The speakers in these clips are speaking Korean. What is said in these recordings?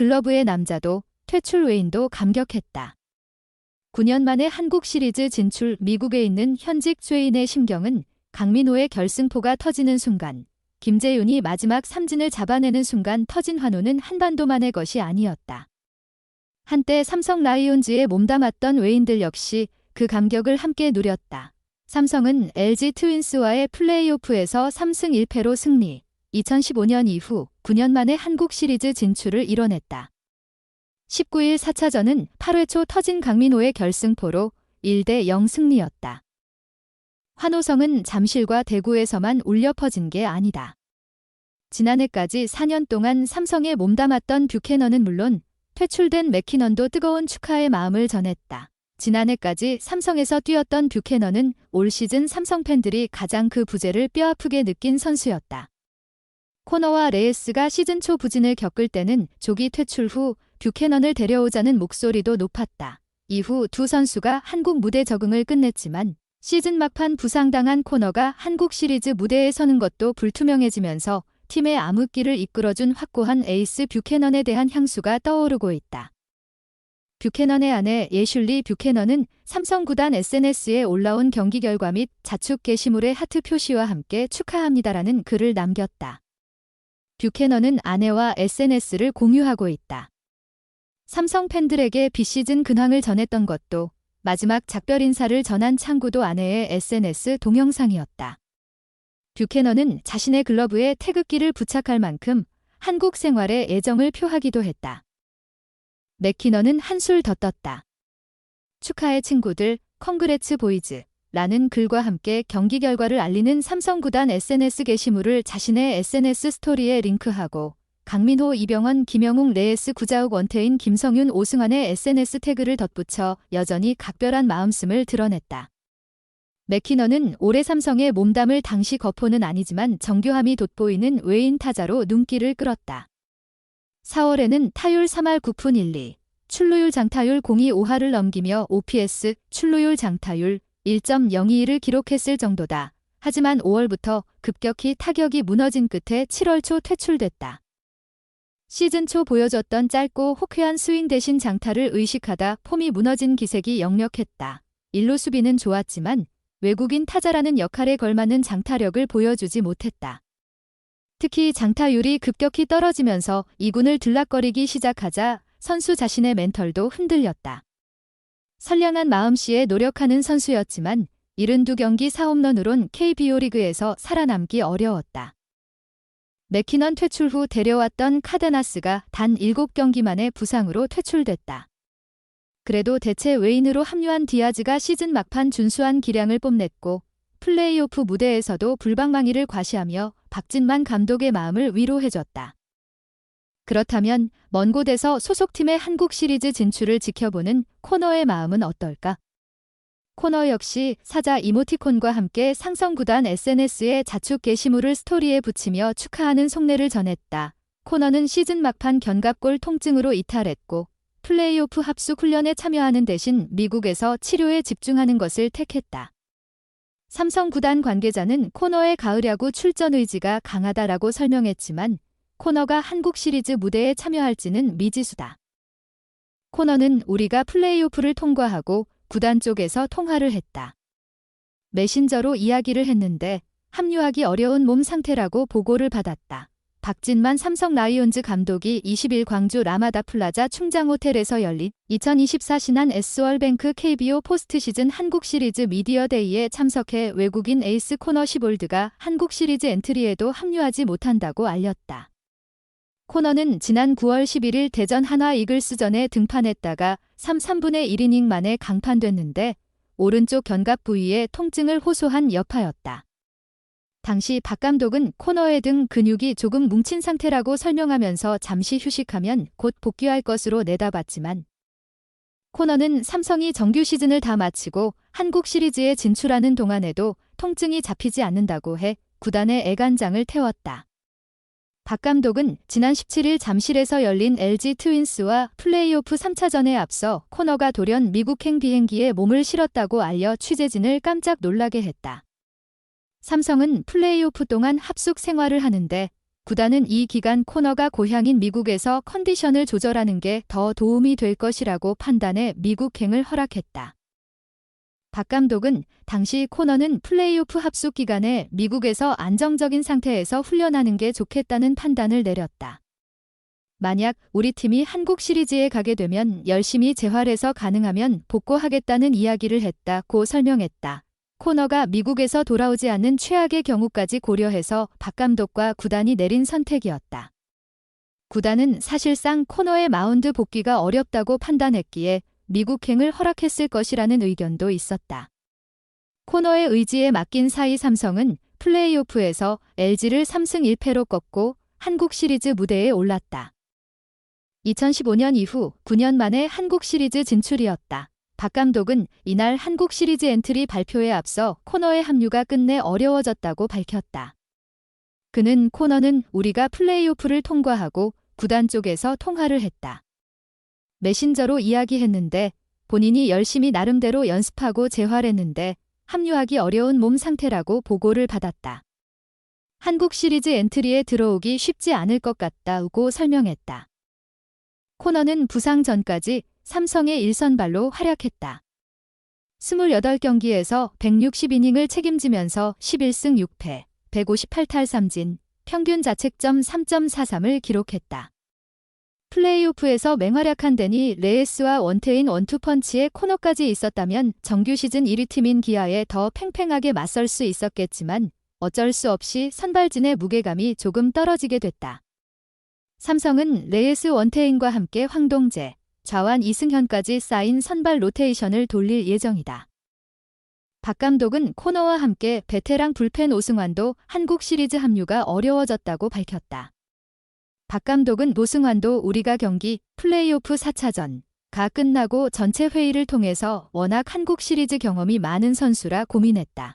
글러브의 남자도 퇴출 외인도 감격했다. 9년 만에 한국 시리즈 진출 미국에 있는 현직 죄인의 심경은 강민호의 결승포가 터지는 순간 김재윤이 마지막 삼진을 잡아내는 순간 터진 환호는 한반도만의 것이 아니었다. 한때 삼성 라이온즈에 몸담았던 외인들 역시 그 감격을 함께 누렸다. 삼성은 LG 트윈스와의 플레이오프에서 3승 1패로 승리. 2015년 이후 9년 만에 한국 시리즈 진출을 이뤄냈다. 19일 4차전은 8회 초 터진 강민호의 결승포로 1대 0 승리였다. 환호성은 잠실과 대구에서만 울려 퍼진 게 아니다. 지난해까지 4년 동안 삼성에 몸담았던 뷰캐넌은 물론 퇴출된 맥키넌도 뜨거운 축하의 마음을 전했다. 지난해까지 삼성에서 뛰었던 뷰캐넌은 올 시즌 삼성 팬들이 가장 그 부재를 뼈아프게 느낀 선수였다. 코너와 레이스가 시즌 초 부진을 겪을 때는 조기 퇴출 후 뷰캐넌을 데려오자는 목소리도 높았다. 이후 두 선수가 한국 무대 적응을 끝냈지만 시즌 막판 부상당한 코너가 한국 시리즈 무대에 서는 것도 불투명해지면서 팀의 암흑기를 이끌어준 확고한 에이스 뷰캐넌에 대한 향수가 떠오르고 있다. 뷰캐넌의 아내 예슐리 뷰캐넌은 삼성 구단 SNS에 올라온 경기 결과 및 자축 게시물의 하트 표시와 함께 축하합니다라는 글을 남겼다. 뷰캐넌은 아내와 SNS를 공유하고 있다. 삼성 팬들에게 비시즌 근황을 전했던 것도 마지막 작별 인사를 전한 창구도 아내의 SNS 동영상이었다. 뷰캐넌은 자신의 글러브에 태극기를 부착할 만큼 한국 생활에 애정을 표하기도 했다. 맥키너는 한술 더 떴다. 축하해 친구들, 컨그레츠 보이즈. 라는 글과 함께 경기 결과를 알리는 삼성 구단 SNS 게시물을 자신의 SNS 스토리에 링크하고 강민호, 이병헌, 김영웅, 레에스, 구자욱, 원태인, 김성윤, 오승환의 SNS 태그를 덧붙여 여전히 각별한 마음씀을 드러냈다. 맥키너는 올해 삼성에 몸담을 당시 거포는 아니지만 정교함이 돋보이는 외인 타자로 눈길을 끌었다. 4월에는 타율 3할 9푼 1, 2, 출루율 장타율 0.25할을 넘기며 OPS, 출루율 장타율 1.021을 기록했을 정도다. 하지만 5월부터 급격히 타격이 무너진 끝에 7월 초 퇴출됐다. 시즌 초 보여줬던 짧고 호쾌한 스윙 대신 장타를 의식하다 폼이 무너진 기색이 역력했다. 일루 수비는 좋았지만 외국인 타자라는 역할에 걸맞는 장타력을 보여주지 못했다. 특히 장타율이 급격히 떨어지면서 이군을 들락거리기 시작하자 선수 자신의 멘털도 흔들렸다. 선량한 마음씨에 노력하는 선수였지만 72경기 4홈런으론 KBO 리그에서 살아남기 어려웠다. 맥키넌 퇴출 후 데려왔던 카데나스가 단 7경기 만에 부상으로 퇴출됐다. 그래도 대체 외인으로 합류한 디아즈가 시즌 막판 준수한 기량을 뽐냈고 플레이오프 무대에서도 불방망이를 과시하며 박진만 감독의 마음을 위로해줬다. 그렇다면 먼 곳에서 소속팀의 한국 시리즈 진출을 지켜보는 코너의 마음은 어떨까? 코너 역시 사자 이모티콘과 함께 상성구단 SNS에 자축 게시물을 스토리에 붙이며 축하하는 속내를 전했다. 코너는 시즌 막판 견갑골 통증으로 이탈했고 플레이오프 합숙 훈련에 참여하는 대신 미국에서 치료에 집중하는 것을 택했다. 삼성 구단 관계자는 코너의 가을 야구 출전 의지가 강하다라고 설명했지만 코너가 한국 시리즈 무대에 참여할지는 미지수다. 코너는 우리가 플레이오프를 통과하고 구단 쪽에서 통화를 했다. 메신저로 이야기를 했는데 합류하기 어려운 몸 상태라고 보고를 받았다. 박진만 삼성 라이온즈 감독이 20일 광주 라마다 플라자 충장 호텔에서 열린 2024 신한 S월뱅크 KBO 포스트 시즌 한국 시리즈 미디어 데이에 참석해 외국인 에이스 코너 시볼드가 한국 시리즈 엔트리에도 합류하지 못한다고 알렸다. 코너는 지난 9월 11일 대전 한화 이글스전에 등판했다가 3, 3분의 1이닝 만에 강판됐는데 오른쪽 견갑 부위에 통증을 호소한 여파였다. 당시 박 감독은 코너에 등 근육이 조금 뭉친 상태라고 설명하면서 잠시 휴식하면 곧 복귀할 것으로 내다봤지만 코너는 삼성이 정규 시즌을 다 마치고 한국 시리즈에 진출하는 동안에도 통증이 잡히지 않는다고 해 구단의 애간장을 태웠다. 박 감독은 지난 17일 잠실에서 열린 LG 트윈스와 플레이오프 3차전에 앞서 코너가 돌연 미국행 비행기에 몸을 실었다고 알려 취재진을 깜짝 놀라게 했다. 삼성은 플레이오프 동안 합숙 생활을 하는데 구단은 이 기간 코너가 고향인 미국에서 컨디션을 조절하는 게 더 도움이 될 것이라고 판단해 미국행을 허락했다. 박 감독은 당시 코너는 플레이오프 합숙 기간에 미국에서 안정적인 상태에서 훈련하는 게 좋겠다는 판단을 내렸다. 만약 우리 팀이 한국 시리즈에 가게 되면 열심히 재활해서 가능하면 복구하겠다는 이야기를 했다고 설명했다. 코너가 미국에서 돌아오지 않는 최악의 경우까지 고려해서 박 감독과 구단이 내린 선택이었다. 구단은 사실상 코너의 마운드 복귀가 어렵다고 판단했기에 미국행을 허락했을 것이라는 의견도 있었다. 코너의 의지에 맡긴 사이 삼성은 플레이오프에서 LG를 3승 1패로 꺾고 한국 시리즈 무대에 올랐다. 2015년 이후 9년 만에 한국 시리즈 진출이었다. 박 감독은 이날 한국 시리즈 엔트리 발표에 앞서 코너의 합류가 끝내 어려워졌다고 밝혔다. 그는 코너는 우리가 플레이오프를 통과하고 구단 쪽에서 통화를 했다. 메신저로 이야기했는데 본인이 열심히 나름대로 연습하고 재활했는데 합류하기 어려운 몸 상태라고 보고를 받았다. 한국 시리즈 엔트리에 들어오기 쉽지 않을 것 같다고 설명했다. 코너는 부상 전까지 삼성의 일선발로 활약했다. 28경기에서 160이닝을 책임지면서 11승 6패, 158탈 3진, 평균 자책점 3.43을 기록했다. 플레이오프에서 맹활약한 데니 레이스와 원태인 원투펀치의 코너까지 있었다면 정규 시즌 1위 팀인 기아에 더 팽팽하게 맞설 수 있었겠지만 어쩔 수 없이 선발진의 무게감이 조금 떨어지게 됐다. 삼성은 레이스 원태인과 함께 황동재, 좌완 이승현까지 쌓인 선발 로테이션을 돌릴 예정이다. 박 감독은 코너와 함께 베테랑 불펜 오승환도 한국 시리즈 합류가 어려워졌다고 밝혔다. 박 감독은 노승환도 우리가 경기 플레이오프 4차전 가 끝나고 전체 회의를 통해서 워낙 한국 시리즈 경험이 많은 선수라 고민했다.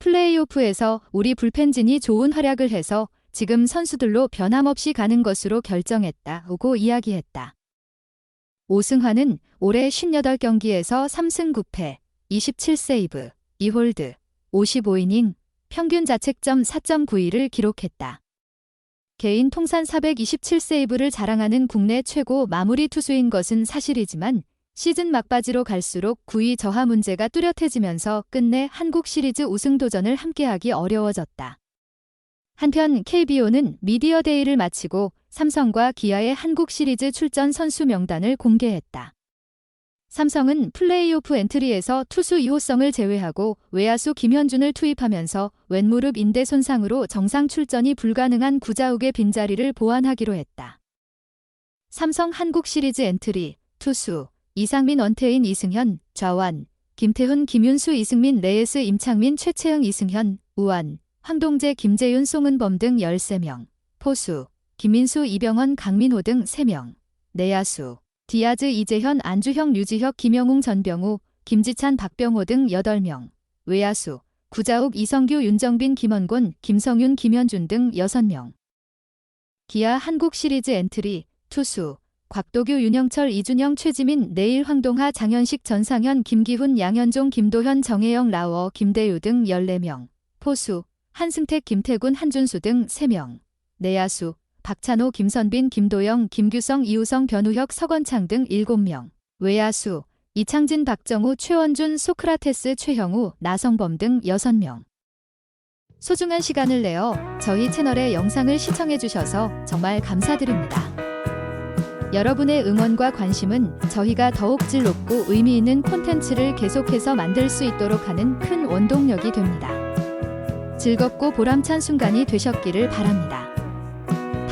플레이오프에서 우리 불펜진이 좋은 활약을 해서 지금 선수들로 변함없이 가는 것으로 결정했다고 이야기했다. 오승환은 올해 58경기에서 3승 9패, 27세이브, 2홀드, 55이닝, 평균 자책점 4.91을 기록했다. 개인 통산 427세이브를 자랑하는 국내 최고 마무리 투수인 것은 사실이지만 시즌 막바지로 갈수록 구위 저하 문제가 뚜렷해지면서 끝내 한국 시리즈 우승 도전을 함께하기 어려워졌다. 한편 KBO는 미디어 데이를 마치고 삼성과 기아의 한국 시리즈 출전 선수 명단을 공개했다. 삼성은 플레이오프 엔트리에서 투수 이호성을 제외하고 외야수 김현준을 투입하면서 왼무릎 인대 손상으로 정상 출전이 불가능한 구자욱의 빈자리를 보완하기로 했다. 삼성 한국 시리즈 엔트리 투수 이상민 원태인 이승현 좌완 김태훈 김윤수 이승민 레이스 임창민 최채영 이승현 우완 황동재 김재윤 송은범 등 13명 포수 김민수 이병헌 강민호 등 3명 내야수 디아즈 이재현 안주형 류지혁 김영웅 전병우 김지찬 박병호 등 8명 외야수 구자욱 이성규 윤정빈 김원곤 김성윤 김현준 등 6명. 기아 한국 시리즈 엔트리 투수 곽도규 윤영철 이준영 최지민 내일 황동하 장현식 전상현 김기훈 양현종 김도현 정혜영 라워 김대유 등 14명. 포수 한승택 김태군 한준수 등 3명. 내야수 박찬호, 김선빈, 김도영, 김규성, 이우성, 변우혁, 서건창 등 7명. 외야수 이창진, 박정우, 최원준, 소크라테스, 최형우, 나성범 등 6명. 소중한 시간을 내어 저희 채널의 영상을 시청해 주셔서 정말 감사드립니다. 여러분의 응원과 관심은 저희가 더욱 질 높고 의미 있는 콘텐츠를 계속해서 만들 수 있도록 하는 큰 원동력이 됩니다. 즐겁고 보람찬 순간이 되셨기를 바랍니다.